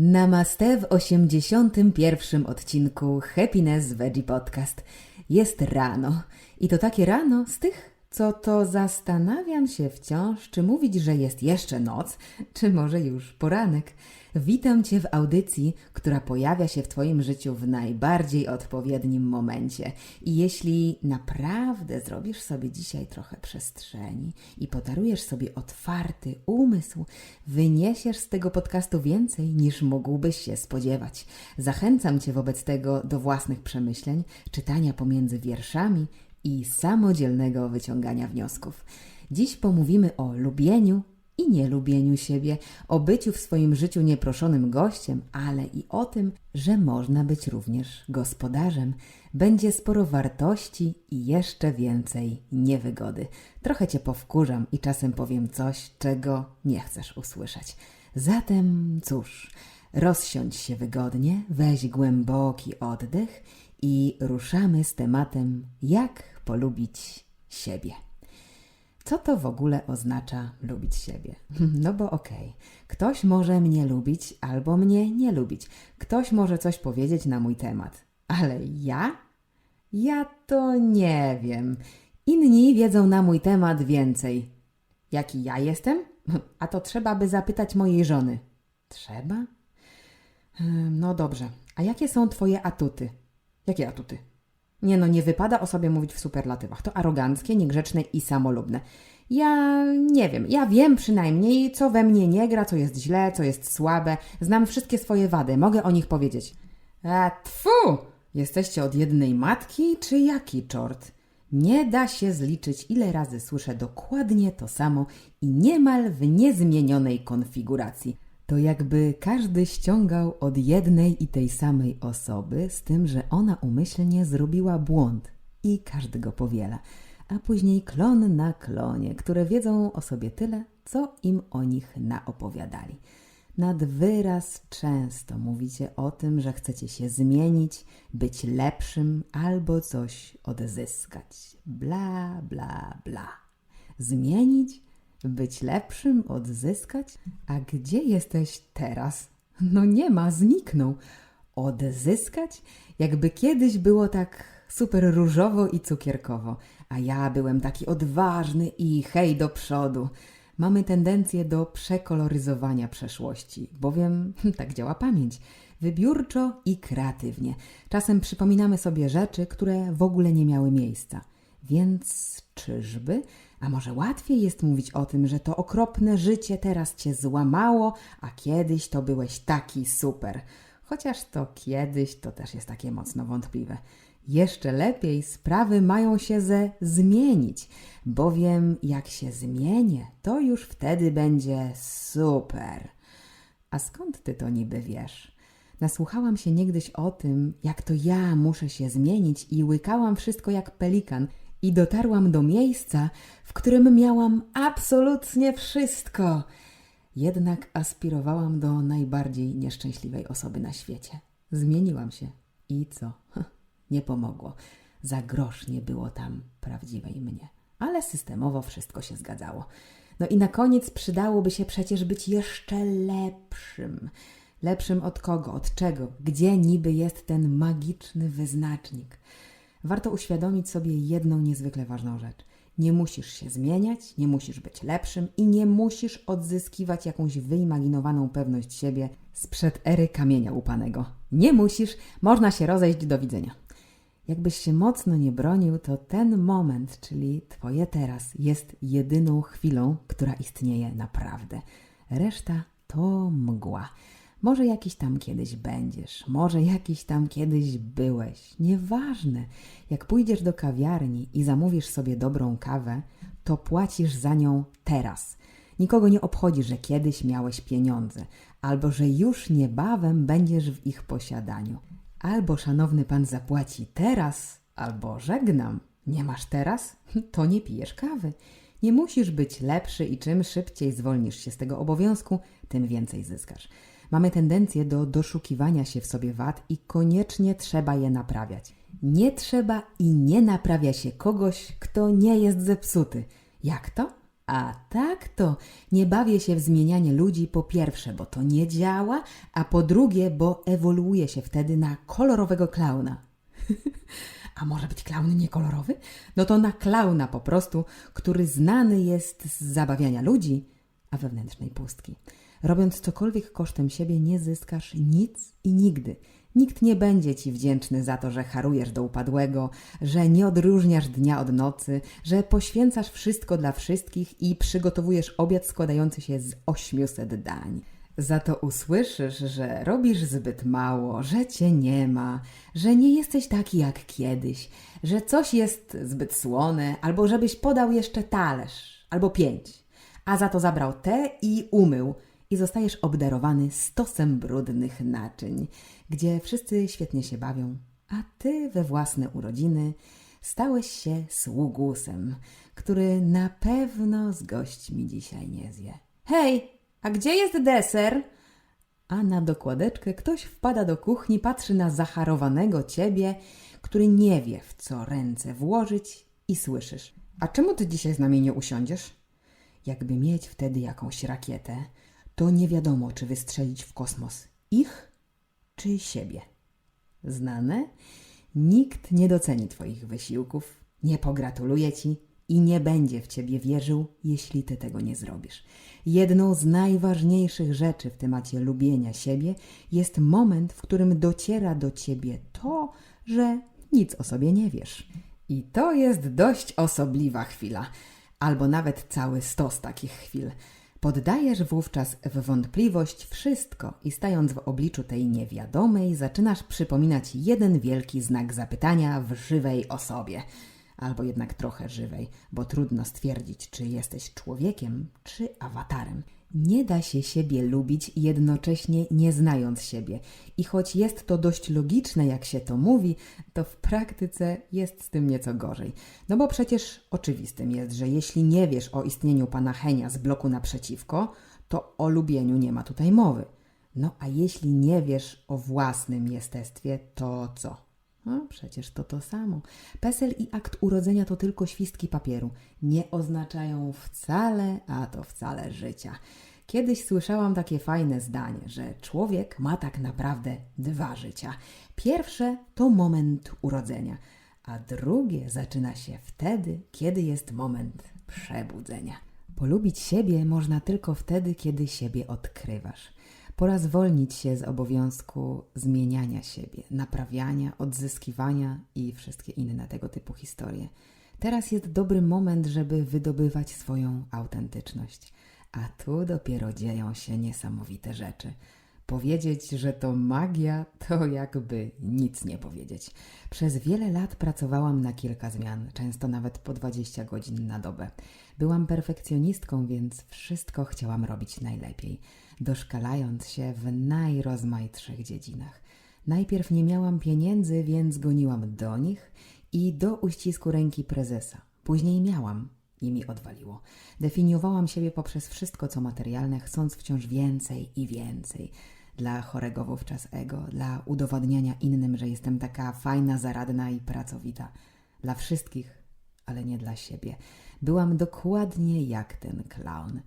Namaste w 81. odcinku Happiness Veggie Podcast. Jest rano. I to takie rano z tych, co to zastanawiam się wciąż, czy mówić, że jest jeszcze noc, czy może już poranek. Witam Cię w audycji, która pojawia się w Twoim życiu w najbardziej odpowiednim momencie. I jeśli naprawdę zrobisz sobie dzisiaj trochę przestrzeni i podarujesz sobie otwarty umysł, wyniesiesz z tego podcastu więcej niż mógłbyś się spodziewać. Zachęcam Cię wobec tego do własnych przemyśleń, czytania pomiędzy wierszami i samodzielnego wyciągania wniosków. Dziś pomówimy o lubieniu i nielubieniu siebie, o byciu w swoim życiu nieproszonym gościem, ale i o tym, że można być również gospodarzem. Będzie sporo wartości i jeszcze więcej niewygody. Trochę cię powkurzam i czasem powiem coś, czego nie chcesz usłyszeć. Zatem cóż, rozsiądź się wygodnie, weź głęboki oddech i ruszamy z tematem jak polubić siebie. Co to w ogóle oznacza lubić siebie? No bo okej, ktoś może mnie lubić albo mnie nie lubić. Ktoś może coś powiedzieć na mój temat. Ale ja? Ja to nie wiem. Inni wiedzą na mój temat więcej. Jaki ja jestem? A to trzeba by zapytać mojej żony. Trzeba? No dobrze. A jakie są twoje atuty? Jakie atuty? Nie no, nie wypada o sobie mówić w superlatywach. To aroganckie, niegrzeczne i samolubne. Ja nie wiem, ja wiem przynajmniej, co we mnie nie gra, co jest źle, co jest słabe. Znam wszystkie swoje wady, mogę o nich powiedzieć. A tfu! Jesteście od jednej matki, czy jaki czort? Nie da się zliczyć, ile razy słyszę dokładnie to samo i niemal w niezmienionej konfiguracji. To jakby każdy ściągał od jednej i tej samej osoby, z tym, że ona umyślnie zrobiła błąd i każdy go powiela. A później klon na klonie, które wiedzą o sobie tyle, co im o nich naopowiadali. Nad wyraz często mówicie o tym, że chcecie się zmienić, być lepszym albo coś odzyskać. Bla, bla, bla. Zmienić? Być lepszym, odzyskać? A gdzie jesteś teraz? No nie ma, zniknął. Odzyskać? Jakby kiedyś było tak super różowo i cukierkowo, a ja byłem taki odważny i hej do przodu. Mamy tendencję do przekoloryzowania przeszłości, bowiem tak działa pamięć. Wybiórczo i kreatywnie. Czasem przypominamy sobie rzeczy, które w ogóle nie miały miejsca. Więc czyżby? A może łatwiej jest mówić o tym, że to okropne życie teraz cię złamało, a kiedyś to byłeś taki super. Chociaż to kiedyś to też jest takie mocno wątpliwe. Jeszcze lepiej sprawy mają się ze zmienić, bowiem jak się zmienię, to już wtedy będzie super. A skąd ty to niby wiesz? Nasłuchałam się niegdyś o tym, jak to ja muszę się zmienić i łykałam wszystko jak pelikan i dotarłam do miejsca, w którym miałam absolutnie wszystko. Jednak aspirowałam do najbardziej nieszczęśliwej osoby na świecie. Zmieniłam się. I co? Nie pomogło. Za grosz nie było tam prawdziwej mnie. Ale systemowo wszystko się zgadzało. No i na koniec przydałoby się przecież być jeszcze lepszym. Lepszym od kogo, od czego, gdzie niby jest ten magiczny wyznacznik. Warto uświadomić sobie jedną niezwykle ważną rzecz. Nie musisz się zmieniać, nie musisz być lepszym i nie musisz odzyskiwać jakąś wyimaginowaną pewność siebie sprzed ery kamienia upanego. Nie musisz, można się rozejść do widzenia. Jakbyś się mocno nie bronił, to ten moment, czyli Twoje teraz, jest jedyną chwilą, która istnieje naprawdę. Reszta to mgła. Może jakiś tam kiedyś będziesz, może jakiś tam kiedyś byłeś, nieważne. Jak pójdziesz do kawiarni i zamówisz sobie dobrą kawę, to płacisz za nią teraz. Nikogo nie obchodzi, że kiedyś miałeś pieniądze, albo że już niebawem będziesz w ich posiadaniu. Albo szanowny pan zapłaci teraz, albo żegnam. Nie masz teraz? To nie pijesz kawy. Nie musisz być lepszy i czym szybciej zwolnisz się z tego obowiązku, tym więcej zyskasz. Mamy tendencję do doszukiwania się w sobie wad i koniecznie trzeba je naprawiać. Nie trzeba i nie naprawia się kogoś, kto nie jest zepsuty. Jak to? A tak to nie bawię się w zmienianie ludzi po pierwsze, bo to nie działa, a po drugie, bo ewoluuje się wtedy na kolorowego klauna. A może być klaun niekolorowy? No to na klauna po prostu, który znany jest z zabawiania ludzi, a wewnętrznej pustki. Robiąc cokolwiek kosztem siebie, nie zyskasz nic i nigdy. Nikt nie będzie ci wdzięczny za to, że harujesz do upadłego, że nie odróżniasz dnia od nocy, że poświęcasz wszystko dla wszystkich i przygotowujesz obiad składający się z 800 dań. Za to usłyszysz, że robisz zbyt mało, że cię nie ma, że nie jesteś taki jak kiedyś, że coś jest zbyt słone, albo żebyś podał jeszcze talerz, albo pięć, a za to zabrał te i umył i zostajesz obdarowany stosem brudnych naczyń, gdzie wszyscy świetnie się bawią, a ty we własne urodziny stałeś się sługusem, który na pewno z gośćmi dzisiaj nie zje. Hej, a gdzie jest deser? A na dokładeczkę ktoś wpada do kuchni, patrzy na zacharowanego ciebie, który nie wie, w co ręce włożyć i słyszysz. A czemu ty dzisiaj z nami nie usiądziesz? Jakby mieć wtedy jakąś rakietę, to nie wiadomo, czy wystrzelić w kosmos ich, czy siebie. Znane? Nikt nie doceni Twoich wysiłków, nie pogratuluje Ci i nie będzie w Ciebie wierzył, jeśli Ty tego nie zrobisz. Jedną z najważniejszych rzeczy w temacie lubienia siebie jest moment, w którym dociera do Ciebie to, że nic o sobie nie wiesz. I to jest dość osobliwa chwila, albo nawet cały stos takich chwil. Poddajesz wówczas w wątpliwość wszystko i stając w obliczu tej niewiadomej, zaczynasz przypominać jeden wielki znak zapytania w żywej osobie. Albo jednak trochę żywej, bo trudno stwierdzić, czy jesteś człowiekiem, czy awatarem. Nie da się siebie lubić jednocześnie nie znając siebie. I choć jest to dość logiczne, jak się to mówi, to w praktyce jest z tym nieco gorzej. No bo przecież oczywistym jest, że jeśli nie wiesz o istnieniu pana Henia z bloku naprzeciwko, to o lubieniu nie ma tutaj mowy. No a jeśli nie wiesz o własnym jestestwie, to co? No, przecież to to samo. PESEL i akt urodzenia to tylko świstki papieru. Nie oznaczają wcale, a to wcale życia. Kiedyś słyszałam takie fajne zdanie, że człowiek ma tak naprawdę dwa życia. Pierwsze to moment urodzenia, a drugie zaczyna się wtedy, kiedy jest moment przebudzenia. Polubić siebie można tylko wtedy, kiedy siebie odkrywasz. Pora zwolnić się z obowiązku zmieniania siebie, naprawiania, odzyskiwania i wszystkie inne tego typu historie. Teraz jest dobry moment, żeby wydobywać swoją autentyczność. A tu dopiero dzieją się niesamowite rzeczy. Powiedzieć, że to magia, to jakby nic nie powiedzieć. Przez wiele lat pracowałam na kilka zmian, często nawet po 20 godzin na dobę. Byłam perfekcjonistką, więc wszystko chciałam robić najlepiej, doszkalając się w najrozmaitszych dziedzinach. Najpierw nie miałam pieniędzy, więc goniłam do nich i do uścisku ręki prezesa. Później miałam i mi odwaliło. Definiowałam siebie poprzez wszystko, co materialne, chcąc wciąż więcej i więcej. Dla chorego wówczas ego, dla udowadniania innym, że jestem taka fajna, zaradna i pracowita. Dla wszystkich, ale nie dla siebie. Byłam dokładnie jak ten klaun.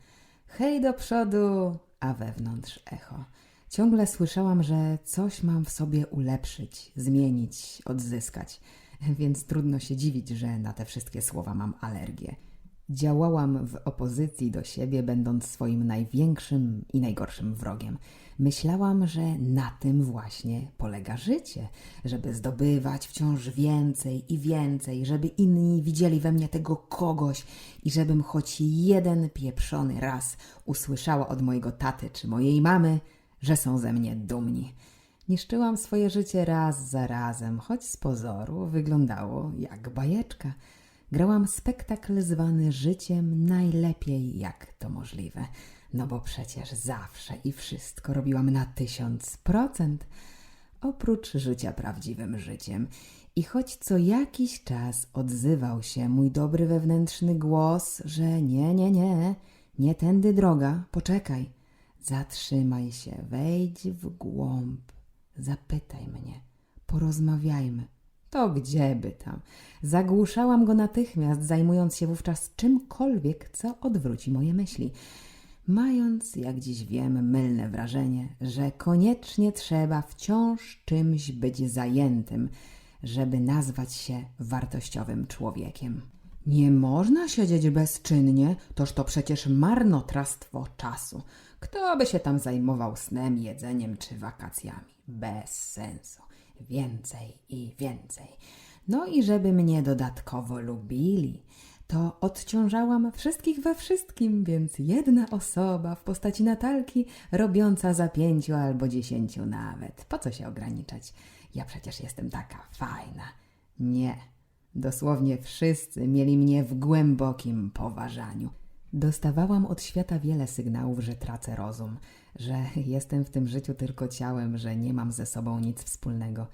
Hej do przodu, a wewnątrz echo. Ciągle słyszałam, że coś mam w sobie ulepszyć, zmienić, odzyskać, więc trudno się dziwić, że na te wszystkie słowa mam alergię. Działałam w opozycji do siebie, będąc swoim największym i najgorszym wrogiem. Myślałam, że na tym właśnie polega życie, żeby zdobywać wciąż więcej i więcej, żeby inni widzieli we mnie tego kogoś i żebym choć jeden pieprzony raz usłyszała od mojego taty czy mojej mamy, że są ze mnie dumni. Niszczyłam swoje życie raz za razem, choć z pozoru wyglądało jak bajeczka. Grałam spektakl zwany życiem najlepiej jak to możliwe. No bo przecież zawsze i wszystko robiłam na tysiąc procent, oprócz życia prawdziwym życiem. I choć co jakiś czas odzywał się mój dobry wewnętrzny głos, że nie, nie, nie, nie tędy droga, poczekaj, zatrzymaj się, wejdź w głąb, zapytaj mnie, porozmawiajmy, To gdzieby tam. Zagłuszałam go natychmiast, zajmując się wówczas czymkolwiek, co odwróci moje myśli. Mając, jak dziś wiem, mylne wrażenie, że koniecznie trzeba wciąż czymś być zajętym, żeby nazwać się wartościowym człowiekiem. Nie można siedzieć bezczynnie, toż to przecież marnotrawstwo czasu. Kto by się tam zajmował snem, jedzeniem czy wakacjami? Bez sensu. Więcej i więcej. No i żeby mnie dodatkowo lubili, to odciążałam wszystkich we wszystkim, więc jedna osoba w postaci Natalki robiąca za pięciu albo dziesięciu nawet. Po co się ograniczać? Ja przecież jestem taka fajna. Nie. Dosłownie wszyscy mieli mnie w głębokim poważaniu. Dostawałam od świata wiele sygnałów, że tracę rozum, że jestem w tym życiu tylko ciałem, że nie mam ze sobą nic wspólnego.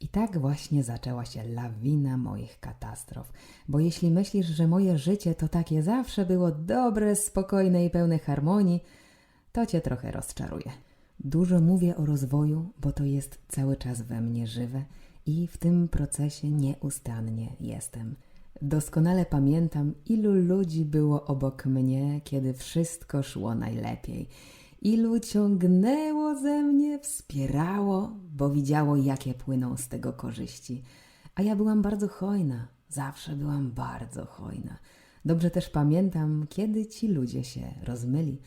I tak właśnie zaczęła się lawina moich katastrof. Bo jeśli myślisz, że moje życie to takie zawsze było dobre, spokojne i pełne harmonii, to cię trochę rozczaruje. Dużo mówię o rozwoju, bo to jest cały czas we mnie żywe i w tym procesie nieustannie jestem. Doskonale pamiętam, ilu ludzi było obok mnie, kiedy wszystko szło najlepiej. Ilu ciągnęło ze mnie, wspierało, bo widziało, jakie płyną z tego korzyści. A ja byłam bardzo hojna, zawsze byłam bardzo hojna. Dobrze też pamiętam, kiedy ci ludzie się rozmyli.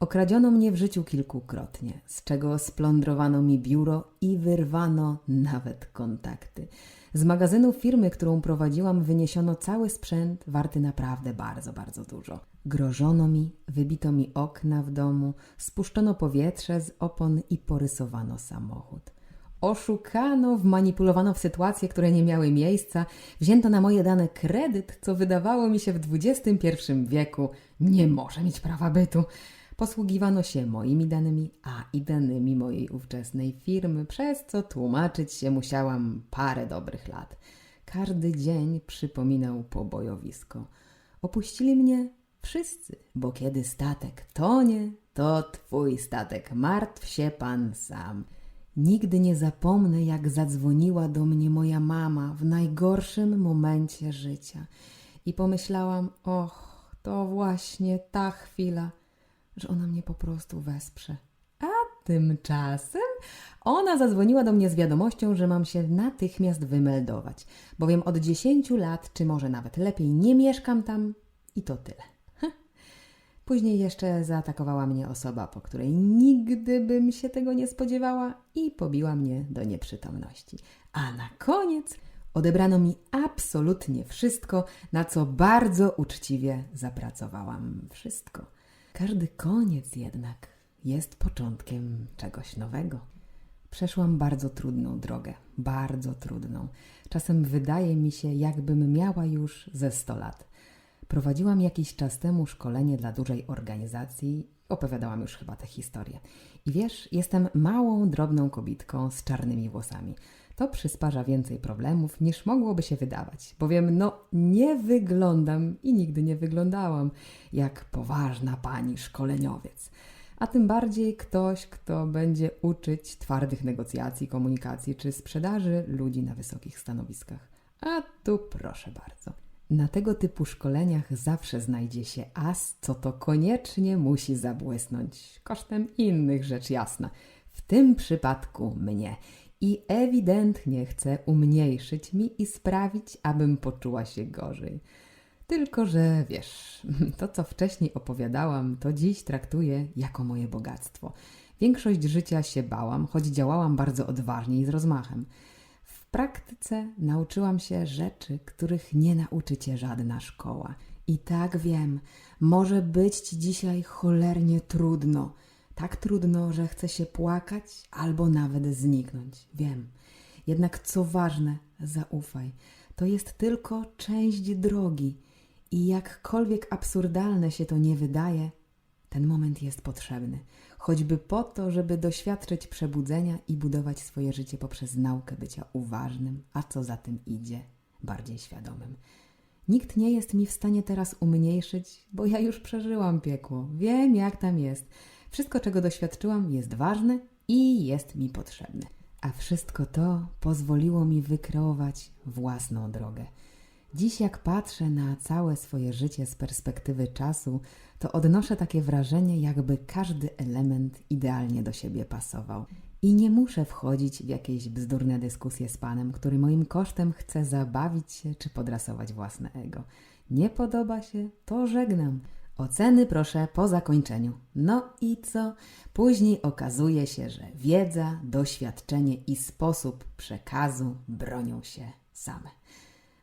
Okradziono mnie w życiu kilkukrotnie, z czego splądrowano mi biuro i wyrwano nawet kontakty. Z magazynu firmy, którą prowadziłam, wyniesiono cały sprzęt warty naprawdę bardzo, bardzo dużo. Grożono mi, wybito mi okna w domu, spuszczono powietrze z opon i porysowano samochód. Oszukano, wmanipulowano w sytuacje, które nie miały miejsca, wzięto na moje dane kredyt, co wydawało mi się w XXI wieku nie może mieć prawa bytu. Posługiwano się moimi danymi, a i danymi mojej ówczesnej firmy, przez co tłumaczyć się musiałam parę dobrych lat. Każdy dzień przypominał pobojowisko. Opuścili mnie wszyscy, bo kiedy statek tonie, to twój statek, martw się pan sam. Nigdy nie zapomnę, jak zadzwoniła do mnie moja mama w najgorszym momencie życia. I pomyślałam, och, to właśnie ta chwila, że ona mnie po prostu wesprze. A tymczasem ona zadzwoniła do mnie z wiadomością, że mam się natychmiast wymeldować, bowiem od 10 lat, czy może nawet lepiej, nie mieszkam tam i to tyle. Heh. Później jeszcze zaatakowała mnie osoba, po której nigdy bym się tego nie spodziewała i pobiła mnie do nieprzytomności. A na koniec odebrano mi absolutnie wszystko, na co bardzo uczciwie zapracowałam. Wszystko. Każdy koniec jednak jest początkiem czegoś nowego. Przeszłam bardzo trudną drogę, bardzo trudną. Czasem wydaje mi się, jakbym miała już ze 100 lat. Prowadziłam jakiś czas temu szkolenie dla dużej organizacji, opowiadałam już chyba tę historię. I wiesz, jestem małą, drobną kobitką z czarnymi włosami. To przysparza więcej problemów niż mogłoby się wydawać, bowiem no nie wyglądam i nigdy nie wyglądałam jak poważna pani szkoleniowiec. A tym bardziej ktoś, kto będzie uczyć twardych negocjacji, komunikacji czy sprzedaży ludzi na wysokich stanowiskach. A tu proszę bardzo. Na tego typu szkoleniach zawsze znajdzie się as, co to koniecznie musi zabłysnąć, kosztem innych rzecz jasna. W tym przypadku mnie. I ewidentnie chce umniejszyć mi i sprawić, abym poczuła się gorzej. Tylko, że wiesz, to co wcześniej opowiadałam, to dziś traktuję jako moje bogactwo. Większość życia się bałam, choć działałam bardzo odważnie i z rozmachem. W praktyce nauczyłam się rzeczy, których nie nauczy cię żadna szkoła. I tak wiem, może być ci dzisiaj cholernie trudno. Tak trudno, że chce się płakać albo nawet zniknąć. Wiem. Jednak co ważne, zaufaj. To jest tylko część drogi. I jakkolwiek absurdalne się to nie wydaje, ten moment jest potrzebny, choćby po to, żeby doświadczyć przebudzenia i budować swoje życie poprzez naukę bycia uważnym, a co za tym idzie, bardziej świadomym. Nikt nie jest mi w stanie teraz umniejszyć, bo ja już przeżyłam piekło. Wiem, jak tam jest. Wszystko, czego doświadczyłam, jest ważne i jest mi potrzebne. A wszystko to pozwoliło mi wykreować własną drogę. Dziś, jak patrzę na całe swoje życie z perspektywy czasu, to odnoszę takie wrażenie, jakby każdy element idealnie do siebie pasował. I nie muszę wchodzić w jakieś bzdurne dyskusje z panem, który moim kosztem chce zabawić się czy podrasować własne ego. Nie podoba się, to żegnam. Oceny proszę po zakończeniu. No i co? Później okazuje się, że wiedza, doświadczenie i sposób przekazu bronią się same.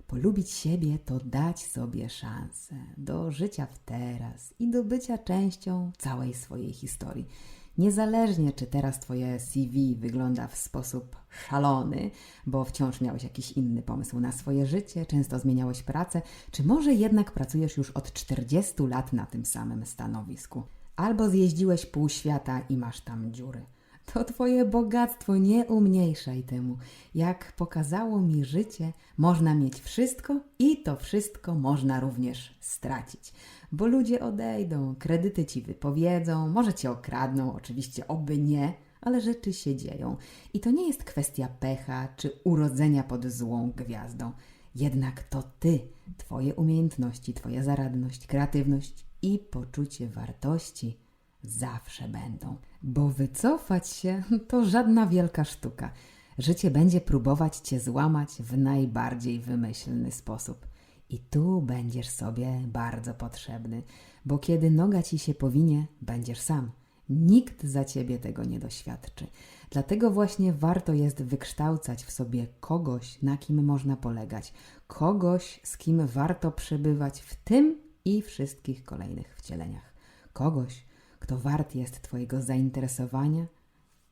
Polubić siebie to dać sobie szansę do życia w teraz i do bycia częścią całej swojej historii. Niezależnie, czy teraz Twoje CV wygląda w sposób szalony, bo wciąż miałeś jakiś inny pomysł na swoje życie, często zmieniałeś pracę, czy może jednak pracujesz już od 40 lat na tym samym stanowisku, albo zjeździłeś pół świata i masz tam dziury. To Twoje bogactwo, nie umniejszaj temu. Jak pokazało mi życie, można mieć wszystko i to wszystko można również stracić. Bo ludzie odejdą, kredyty Ci wypowiedzą, może Cię okradną, oczywiście oby nie, ale rzeczy się dzieją. I to nie jest kwestia pecha czy urodzenia pod złą gwiazdą. Jednak to Ty, Twoje umiejętności, Twoja zaradność, kreatywność i poczucie wartości zawsze będą. Bo wycofać się to żadna wielka sztuka. Życie będzie próbować cię złamać w najbardziej wymyślny sposób. I tu będziesz sobie bardzo potrzebny, bo kiedy noga ci się powinie, będziesz sam. Nikt za ciebie tego nie doświadczy. Dlatego właśnie warto jest wykształcać w sobie kogoś, na kim można polegać, kogoś, z kim warto przebywać w tym i wszystkich kolejnych wcieleniach. Kogoś, kto wart jest Twojego zainteresowania,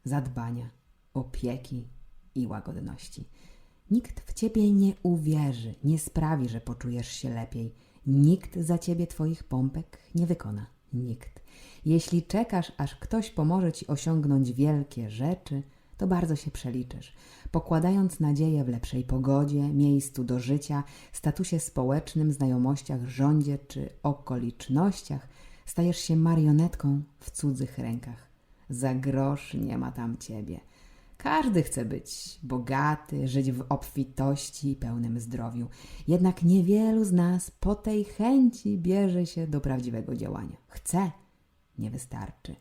zadbania, opieki i łagodności. Nikt w Ciebie nie uwierzy, nie sprawi, że poczujesz się lepiej. Nikt za Ciebie Twoich pompek nie wykona. Nikt. Jeśli czekasz, aż ktoś pomoże Ci osiągnąć wielkie rzeczy, to bardzo się przeliczysz. Pokładając nadzieję w lepszej pogodzie, miejscu do życia, statusie społecznym, znajomościach, rządzie czy okolicznościach, Stajesz się marionetką w cudzych rękach. Za grosz nie ma tam ciebie. Każdy chce być bogaty, żyć w obfitości i pełnym zdrowiu. Jednak niewielu z nas po tej chęci bierze się do prawdziwego działania. Chce, nie wystarczy.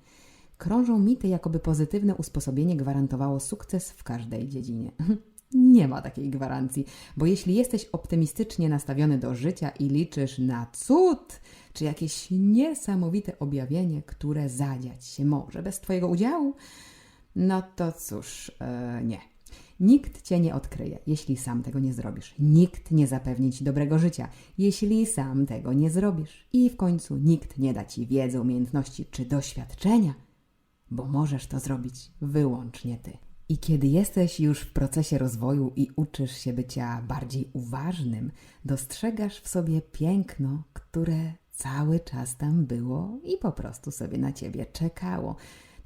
Krążą mity, jakoby pozytywne usposobienie gwarantowało sukces w każdej dziedzinie. Nie ma takiej gwarancji, bo jeśli jesteś optymistycznie nastawiony do życia i liczysz na cud, czy jakieś niesamowite objawienie, które zadziać się może bez Twojego udziału, no to cóż, e, nie. Nikt Cię nie odkryje, jeśli sam tego nie zrobisz. Nikt nie zapewni Ci dobrego życia, jeśli sam tego nie zrobisz. I w końcu nikt nie da Ci wiedzy, umiejętności czy doświadczenia, bo możesz to zrobić wyłącznie Ty. I kiedy jesteś już w procesie rozwoju i uczysz się bycia bardziej uważnym, dostrzegasz w sobie piękno, które cały czas tam było i po prostu sobie na ciebie czekało.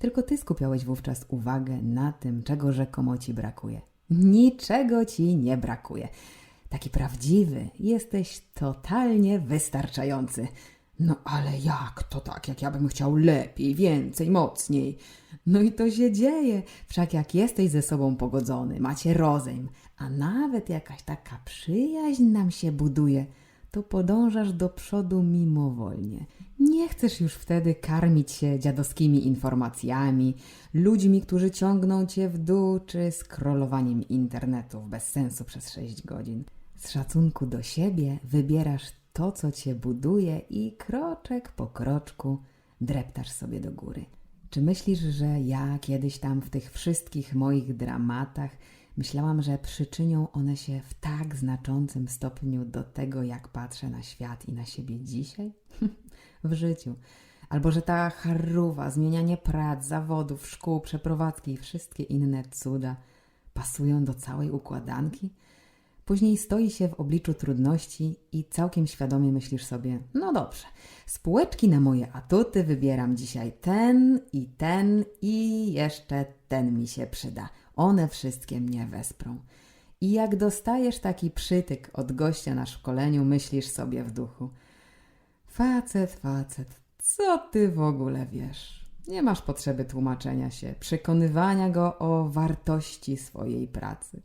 Tylko ty skupiałeś wówczas uwagę na tym, czego rzekomo ci brakuje. Niczego ci nie brakuje. Taki prawdziwy, jesteś totalnie wystarczający. No ale jak to tak, jak ja bym chciał lepiej, więcej, mocniej? No i to się dzieje, wszak jak jesteś ze sobą pogodzony, macie rozejm, a nawet jakaś taka przyjaźń nam się buduje, to podążasz do przodu mimowolnie. Nie chcesz już wtedy karmić się dziadowskimi informacjami, ludźmi, którzy ciągną cię w dół, czy scrollowaniem internetu bez sensu przez 6 godzin. Z szacunku do siebie wybierasz to, co cię buduje i kroczek po kroczku dreptasz sobie do góry. Czy myślisz, że ja kiedyś tam w tych wszystkich moich dramatach myślałam, że przyczynią one się w tak znaczącym stopniu do tego, jak patrzę na świat i na siebie dzisiaj? w życiu. Albo że ta harruwa, zmienianie prac, zawodów, szkół, przeprowadzki i wszystkie inne cuda pasują do całej układanki? Później stoi się w obliczu trudności i całkiem świadomie myślisz sobie: No dobrze, spółeczki na moje atuty wybieram dzisiaj ten i ten i jeszcze ten mi się przyda. One wszystkie mnie wesprą. I jak dostajesz taki przytyk od gościa na szkoleniu, myślisz sobie w duchu: Facet, facet, co ty w ogóle wiesz? Nie masz potrzeby tłumaczenia się, przekonywania go o wartości swojej pracy.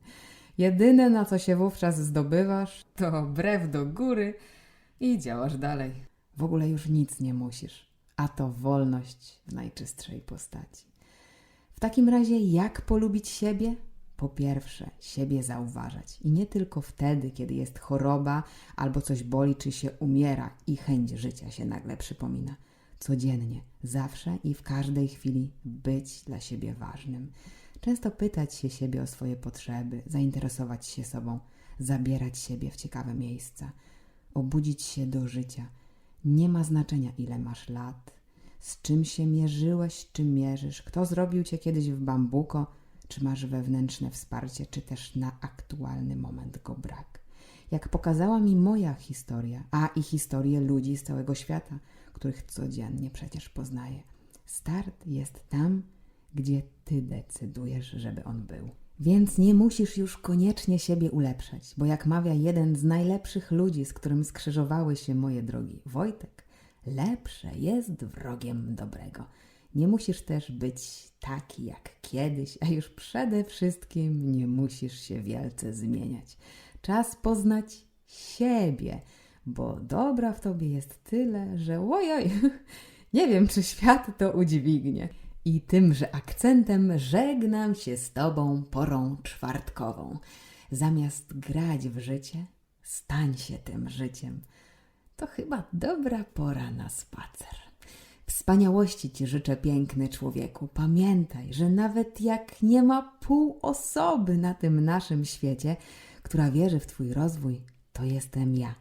Jedyne, na co się wówczas zdobywasz, to brew do góry i działasz dalej. W ogóle już nic nie musisz, a to wolność w najczystszej postaci. W takim razie, jak polubić siebie? Po pierwsze, siebie zauważać i nie tylko wtedy, kiedy jest choroba albo coś boli, czy się umiera i chęć życia się nagle przypomina. Codziennie, zawsze i w każdej chwili być dla siebie ważnym. Często pytać się siebie o swoje potrzeby, zainteresować się sobą, zabierać siebie w ciekawe miejsca, obudzić się do życia. Nie ma znaczenia, ile masz lat, z czym się mierzyłeś, czy mierzysz, kto zrobił cię kiedyś w bambuko, czy masz wewnętrzne wsparcie, czy też na aktualny moment go brak. Jak pokazała mi moja historia, a i historie ludzi z całego świata, których codziennie przecież poznaję. Start jest tam, gdzie ty decydujesz, żeby on był. Więc nie musisz już koniecznie siebie ulepszać, bo jak mawia jeden z najlepszych ludzi, z którym skrzyżowały się moje drogi, Wojtek, lepsze jest wrogiem dobrego. Nie musisz też być taki jak kiedyś, a już przede wszystkim nie musisz się wielce zmieniać. Czas poznać siebie, bo dobra w tobie jest tyle, że ojoj, nie wiem, czy świat to udźwignie. I tymże akcentem żegnam się z tobą porą czwartkową. Zamiast grać w życie, stań się tym życiem. To chyba dobra pora na spacer. Wspaniałości Ci życzę, piękny człowieku. Pamiętaj, że nawet jak nie ma pół osoby na tym naszym świecie, która wierzy w Twój rozwój, to jestem ja,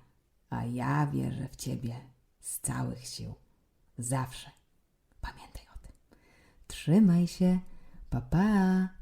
a ja wierzę w Ciebie z całych sił. Zawsze. Pamiętaj o tym. Trzymaj się. Pa, pa.